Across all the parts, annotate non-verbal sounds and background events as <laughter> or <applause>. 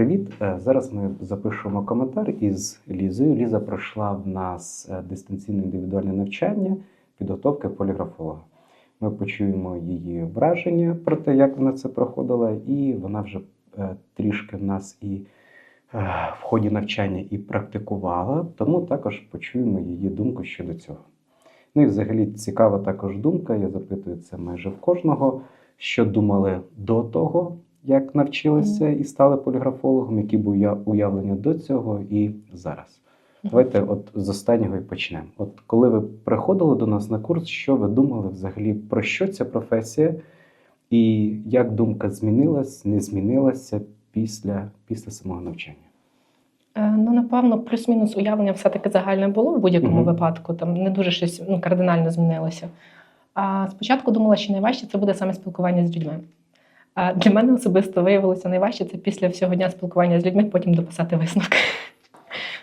Привіт! Е, Зараз ми запишемо коментар із Лізою. Ліза пройшла в нас е, дистанційне індивідуальне навчання підготовки поліграфолога. Ми почуємо її враження про те, як вона це проходила, і вона вже е, трішки в нас і в ході навчання і практикувала, тому також почуємо її думку щодо цього. Ну і взагалі цікава також думка. Я запитую це майже в кожного, що думали до того, як навчилися і стали поліграфологом, які були уявлення до цього і зараз. Давайте от з останнього і почнемо. От коли ви приходили до нас на курс, що ви думали взагалі про що ця професія, і як думка змінилась, не змінилася після, після самого навчання? Е, Ну, напевно, плюс-мінус уявлення все-таки загальне було в будь-якому Мгм. випадку. Там не дуже щось ну, кардинально змінилося. А спочатку думала, що найважче це буде саме спілкування з людьми. А для мене особисто виявилося найважче це після всього дня спілкування з людьми, потім дописати висновки.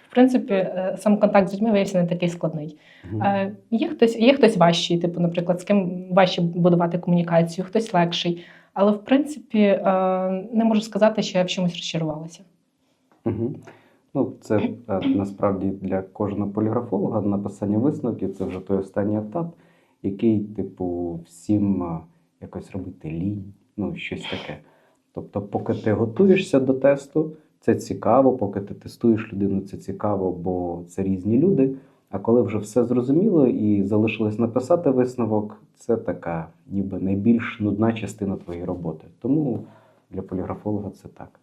В принципі, е, сам контакт з людьми виявився не такий складний. Е, Є хтось, є хтось важчий, типу, наприклад, з ким важче будувати комунікацію, хтось легший. Але в принципі е, не можу сказати, що я в чомусь розчарувалася. Угу. Ну, це е, насправді для кожного поліграфолога написання висновків це вже той останній етап, який, типу, всім якось робити лінь, ну, щось таке. Тобто, поки ти готуєшся до тесту, це цікаво, поки ти тестуєш людину, це цікаво, бо це різні люди. А коли вже все зрозуміло і залишилось написати висновок, це така ніби найбільш нудна частина твоєї роботи. Тому для поліграфолога це так.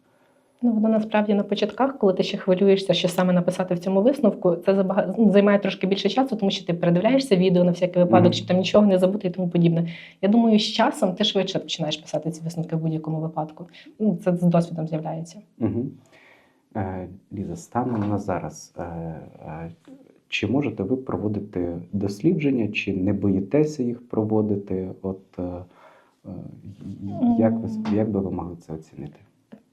Ну, воно насправді на початках, коли ти ще хвилюєшся, що саме написати в цьому висновку, це забага... ну, займає трошки більше часу, тому що ти передивляєшся відео на всякий випадок, Мгм. щоб там нічого не забути і тому подібне. Я думаю, з часом ти швидше починаєш писати ці висновки в будь-якому випадку. Ну, це з досвідом з'являється. Угу. Е, Ліза, станом на зараз, е, е, чи можете ви проводити дослідження, чи не боїтеся їх проводити? От е, е, як, ви, як би ви могли це оцінити?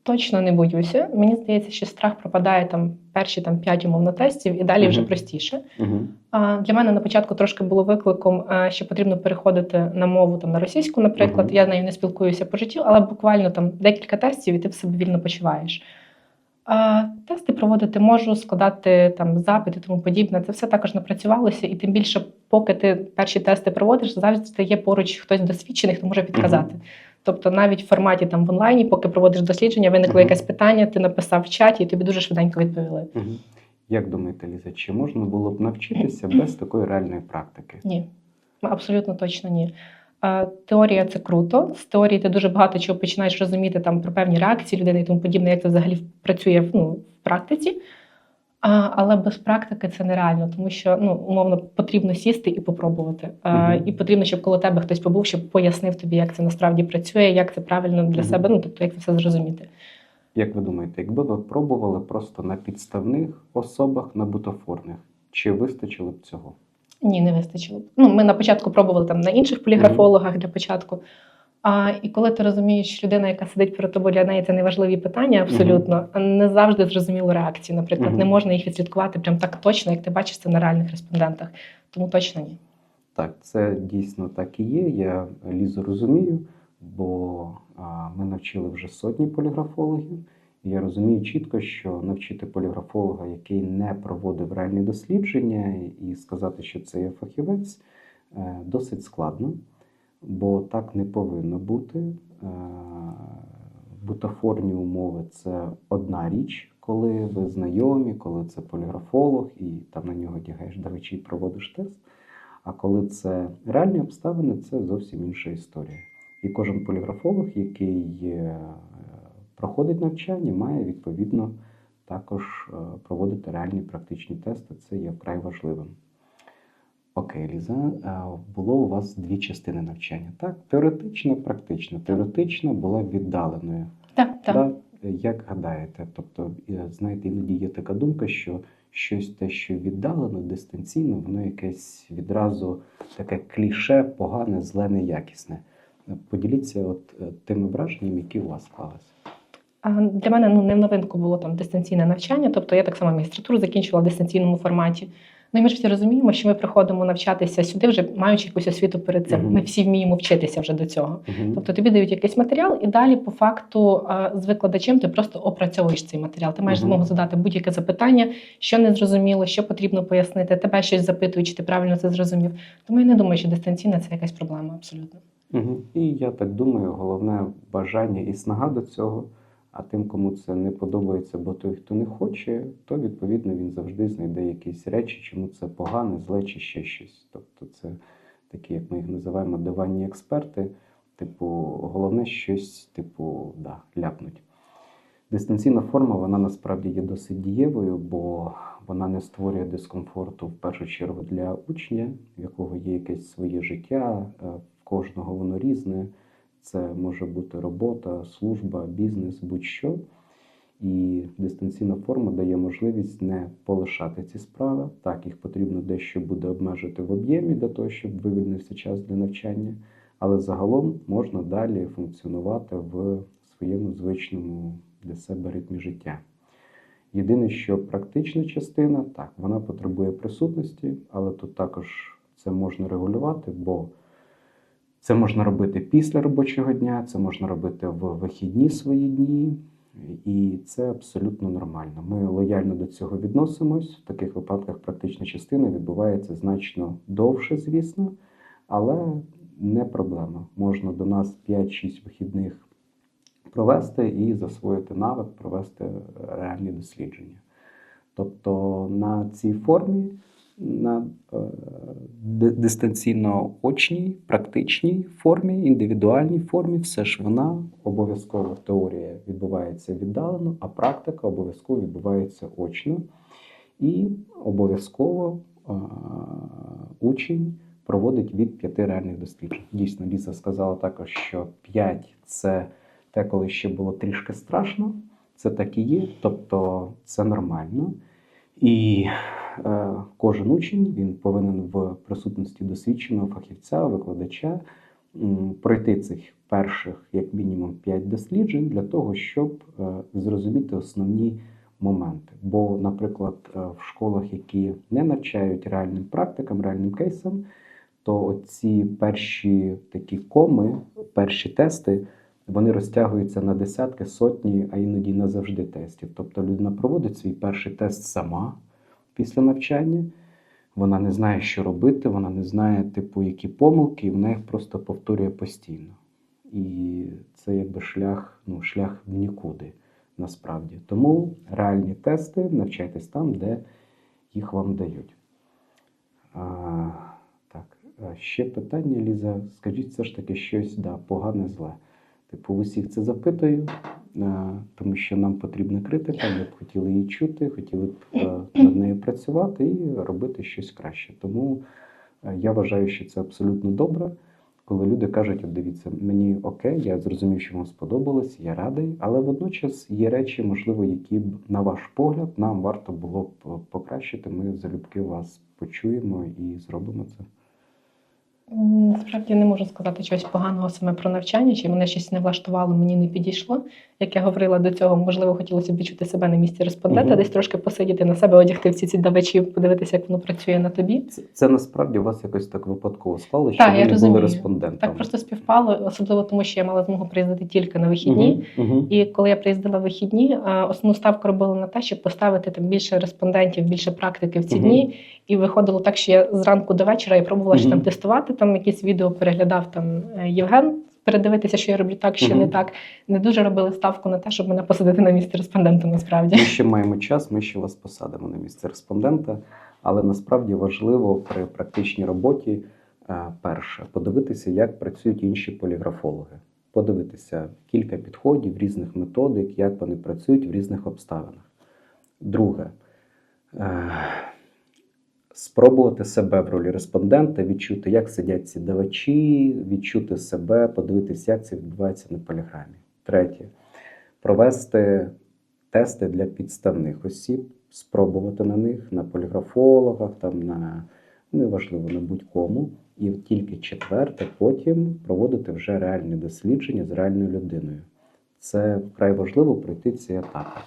Точно не боюся. Мені здається, що страх пропадає там перші там п'ять умовно тестів, і далі вже Мгм. простіше. Угу. А, Для мене на початку трошки було викликом, що потрібно переходити на мову там на російську, наприклад. Мгм. Я нею не спілкуюся по життю, але буквально там декілька тестів, і ти в себе вільно почуваєш. А, Тести проводити можу, складати там запити, тому подібне. Це все також напрацювалося, і тим більше, поки ти перші тести проводиш, завжди є поруч хтось досвідчений, хто може підказати. Тобто, навіть в форматі там в онлайні, поки проводиш дослідження, виникло Мгм. якесь питання, ти написав в чаті, і тобі дуже швиденько відповіли. Угу. Як думаєте, Ліза, чи можна було б навчитися без такої реальної практики? Ні, абсолютно точно ні. Теорія це круто. З теорії ти дуже багато чого починаєш розуміти там про певні реакції людини і тому подібне, як це взагалі працює ну, в практиці. А, але без практики це нереально, тому що ну, умовно потрібно сісти і попробувати. Мгм. І потрібно, щоб коло тебе хтось побув, щоб пояснив тобі, як це насправді працює, як це правильно для Мгм. себе, ну тобто як це все зрозуміти. Як ви думаєте, якби ви пробували просто на підставних особах, на бутафорних, чи вистачило б цього? Ні, не вистачило. Ну, ми на початку пробували там на інших поліграфологах для початку. А, і коли ти розумієш, що людина, яка сидить перед тобою, для неї це неважливі питання, абсолютно, а не завжди зрозуміло реакцію. Наприклад, Мгм. не можна їх відслідкувати прям так точно, як ти бачиш це на реальних респондентах. Тому точно ні. Так, це дійсно так і є. Я Лізу розумію, бо а, ми навчили вже сотні поліграфологів. І я розумію чітко, що навчити поліграфолога, який не проводив реальні дослідження, і сказати, що це є фахівець, е, досить складно, бо так не повинно бути. Е, Бутафорні умови це одна річ, коли ви знайомі, коли це поліграфолог, і там на нього одягаєш, до речі, і проводиш тест. А коли це реальні обставини, це зовсім інша історія. І кожен поліграфолог, який е, проходить навчання, має відповідно також е, проводити реальні практичні тести. Це є вкрай важливим. Окей, Ліза, е, було у вас дві частини навчання. Так, теоретично, практично. Теоретично була віддаленою. Так, так. Да? Як гадаєте? Тобто, е, знаєте, іноді є така думка, що щось те, що віддалено, дистанційно, воно якесь відразу таке кліше, погане, зле, неякісне. Е, Поділіться от тими враженнями, які у вас склалися. Для мене ну не в новинку було там дистанційне навчання. Тобто я так само магістратуру закінчувала в дистанційному форматі. Ну і ми ж всі розуміємо, що ми приходимо навчатися сюди, вже маючи якусь освіту перед цим. Мгм. Ми всі вміємо вчитися вже до цього. Мгм. Тобто тобі дають якийсь матеріал, і далі, по факту, з викладачем ти просто опрацьовуєш цей матеріал. Ти маєш Мгм. змогу задати будь-яке запитання, що не зрозуміло, що потрібно пояснити. Тебе щось запитують, чи ти правильно це зрозумів. Тому я не думаю, що дистанційна це якась проблема абсолютно. Мгм. І я так думаю, головне бажання і снага до цього. А тим, кому це не подобається, бо той, хто не хоче, то відповідно він завжди знайде якісь речі, чому це погане, зле чи ще щось. Тобто, це такі, як ми їх називаємо, диванні експерти. Типу, головне щось, типу, да, ляпнуть. Дистанційна форма вона насправді є досить дієвою, бо вона не створює дискомфорту в першу чергу для учня, в якого є якесь своє життя, е, в кожного воно різне. Це може бути робота, служба, бізнес, будь-що. І дистанційна форма дає можливість не полишати ці справи. Так, їх потрібно дещо буде обмежити в об'ємі для того, щоб вивільнився час для навчання, але загалом можна далі функціонувати в своєму звичному для себе ритмі життя. Єдине, що практична частина, так, вона потребує присутності, але тут також це можна регулювати, бо це можна робити після робочого дня, це можна робити в вихідні свої дні, і це абсолютно нормально. Ми лояльно до цього відносимось. В таких випадках практична частина відбувається значно довше, звісно, але не проблема. Можна до нас 5-6 вихідних провести і засвоїти навик, провести реальні дослідження. Тобто на цій формі, на е, дистанційно-очній, практичній формі, індивідуальній формі, все ж вона обов'язково теорія відбувається віддалено, а практика обов'язково відбувається очно. І обов'язково е, учень проводить від п'яти реальних досліджень. Дійсно, Ліза сказала також, що п'ять це те, коли ще було трішки страшно. Це так і є, тобто це нормально. І е, кожен учень він повинен в присутності досвідченого фахівця, викладача м, пройти цих перших, як мінімум, п'ять досліджень для того, щоб е, зрозуміти основні моменти. Бо, наприклад, е, в школах, які не навчають реальним практикам, реальним кейсам, то ці перші такі коми, перші тести, вони розтягуються на десятки, сотні, а іноді назавжди тестів. Тобто людина проводить свій перший тест сама після навчання. Вона не знає, що робити, вона не знає, типу, які помилки, і вона їх просто повторює постійно. І це якби шлях, ну, шлях в нікуди насправді. Тому реальні тести навчайтесь там, де їх вам дають. А, так, ще питання, Ліза. Скажіть все ж таки щось да, погане зле. Типу, в усіх це запитую, е, тому що нам потрібна критика, ми б хотіли її чути, хотіли б е, над нею працювати і робити щось краще. Тому е, я вважаю, що це абсолютно добре, коли люди кажуть: от дивіться, мені окей, я зрозумів, що вам сподобалось, я радий, але водночас є речі, можливо, які б, на ваш погляд, нам варто було б покращити. Ми залюбки вас почуємо і зробимо це. Насправді не можу сказати чогось поганого саме про навчання, чи мене щось не влаштувало, мені не підійшло. Як я говорила до цього, можливо, хотілося б відчути себе на місці респондента, Мгм. десь трошки посидіти на себе, одягти всі ці давачі, подивитися, як воно працює на тобі. Це, це насправді у вас якось так випадково склалося, Так, що я ви не розумію. були респондентом. Так просто співпало, особливо тому, що я мала змогу приїздити тільки на вихідні. Угу, угу. І коли я приїздила в вихідні, основну ставку робила на те, щоб поставити там більше респондентів, більше практики в ці Мгм. дні. І виходило так, що я зранку до вечора і пробувала ще там тестувати там якісь відео, переглядав там е, Євген. Передивитися, що я роблю так, що не так. Не дуже робили ставку на те, щоб мене посадити на місце респондента. Насправді Ми ще маємо час, ми ще вас посадимо на місце респондента, але насправді важливо при практичній роботі е, перше подивитися, як працюють інші поліграфологи. Подивитися кілька підходів, різних методик, як вони працюють в різних обставинах. Друге, е, спробувати себе в ролі респондента, відчути, як сидять ці давачі, відчути себе, подивитися, як це відбувається на поліграмі. Третє, провести тести для підставних осіб, спробувати на них, на поліграфологах, там на неважливо на будь-кому. І тільки четверте, потім проводити вже реальні дослідження з реальною людиною. Це вкрай важливо пройти ці етапи.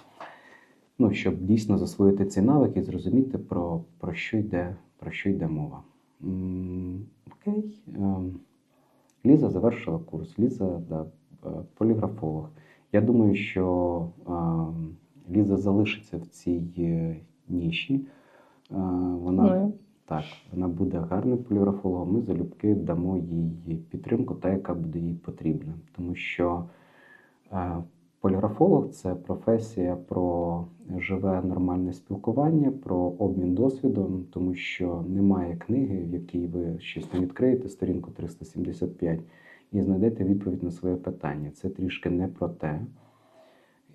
Ну, щоб дійсно засвоїти ці навики і зрозуміти, про, про, що, йде, про що йде мова. М, Окей. Ем, Ліза завершила курс. Ліза да, е, поліграфолог. Я думаю, що ем, Ліза залишиться в цій е, ніші. Е, Вона Ну, так, вона буде гарним поліграфологом. Ми залюбки дамо їй підтримку, та яка буде їй потрібна. Тому що поліграфолог це професія про живе нормальне спілкування, про обмін досвідом, тому що немає книги, в якій ви щось там відкриєте, сторінку 375, і знайдете відповідь на своє питання. Це трішки не про те.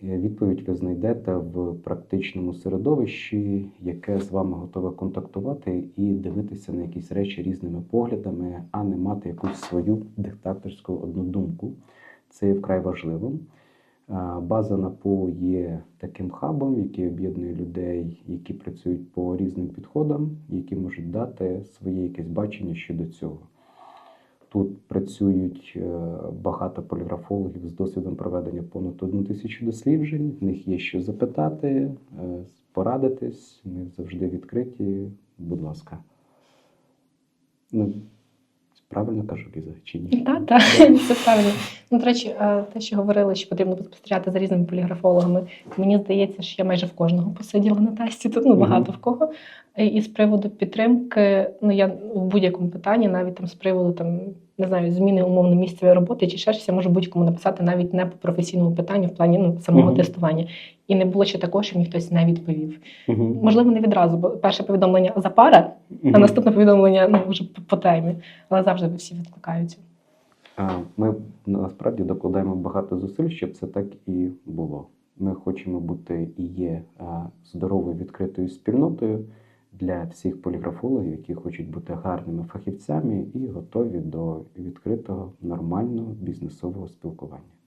Е, Відповідь ви знайдете в практичному середовищі, яке з вами готове контактувати і дивитися на якісь речі різними поглядами, а не мати якусь свою диктаторську однодумку. Це є вкрай важливим. База НАПУ є таким хабом, який об'єднує людей, які працюють по різним підходам, які можуть дати своє якесь бачення щодо цього. Тут працюють е, багато поліграфологів з досвідом проведення понад одну тисячу досліджень. В них є що запитати, е, порадитись. Ми завжди відкриті. Будь ласка. Правильно кажу, Ліза, чи ні? Так, так, <laughs> це правильно. Ну, до речі, те, що говорили, що потрібно спостерігати за різними поліграфологами. Мені здається, що я майже в кожного посиділа на тесті, тут ну багато в кого. І з приводу підтримки, ну я в будь-якому питанні, навіть там з приводу там не знаю, зміни умовно місцевої роботи чи ще щось, я можу будь-кому написати навіть не по професійному питанню в плані ну, самого Мгм. тестування. І не було ще такого, що мені хтось не відповів. Мгм. Можливо, не відразу, бо перше повідомлення за пара, а наступне повідомлення ну вже по, по темі. Але завжди всі відкликаються. Ми насправді докладаємо багато зусиль, щоб це так і було. Ми хочемо бути і є здоровою відкритою спільнотою для всіх поліграфологів, які хочуть бути гарними фахівцями і готові до відкритого нормального бізнесового спілкування.